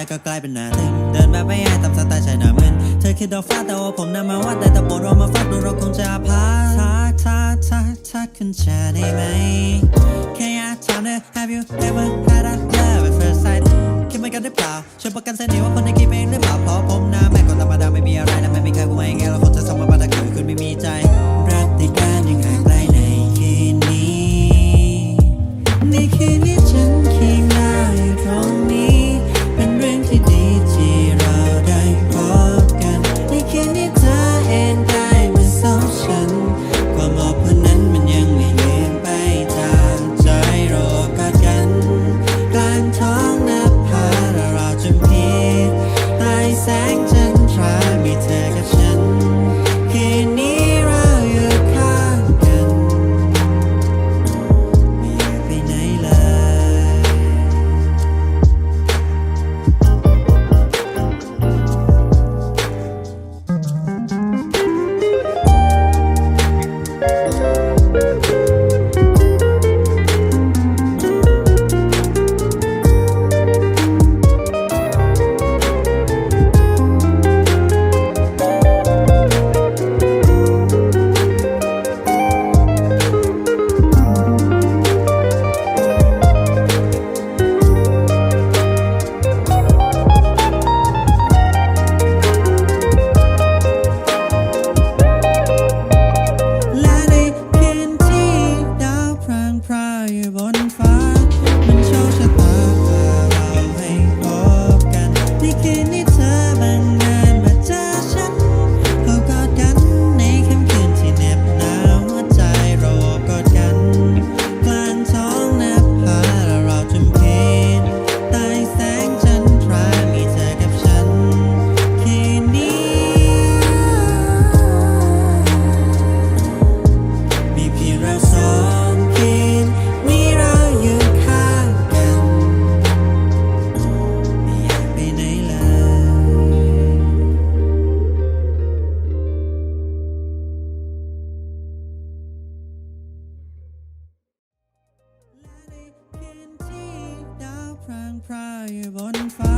แต่ก็กลายเป็นหน้าตึงเดินแบบไม่อายตามสไตล์ชายหน้ามึนเธอคิดดอกฟ้าแต่ว่าผมนำมาวัดแต่แต่บดว่ามาฟัดดูเราคงจะพาทักทักทักทักคุณจะได้ไหมแค่อยากถามเธอ Have you ever had a love at first sight คิดเหมือนกันหรือเปล่าช่วยประกันเสน่ห์ว่าคนในคลิปเองหรือเปล่าเพราะผมหน้าแม่คนธรรมดาไม่มีอะไรนะไม่มีใครกูไม่เองเราคงจะสมบัติคือคุณไม่มีใจรักติดกันยังห่างไกลในคืนนี้ในคืนนี้ อยู่บนฟ้า มันโชคชะตาพาเราให้พบกันในคืนนี้ อยู่บนฟ้า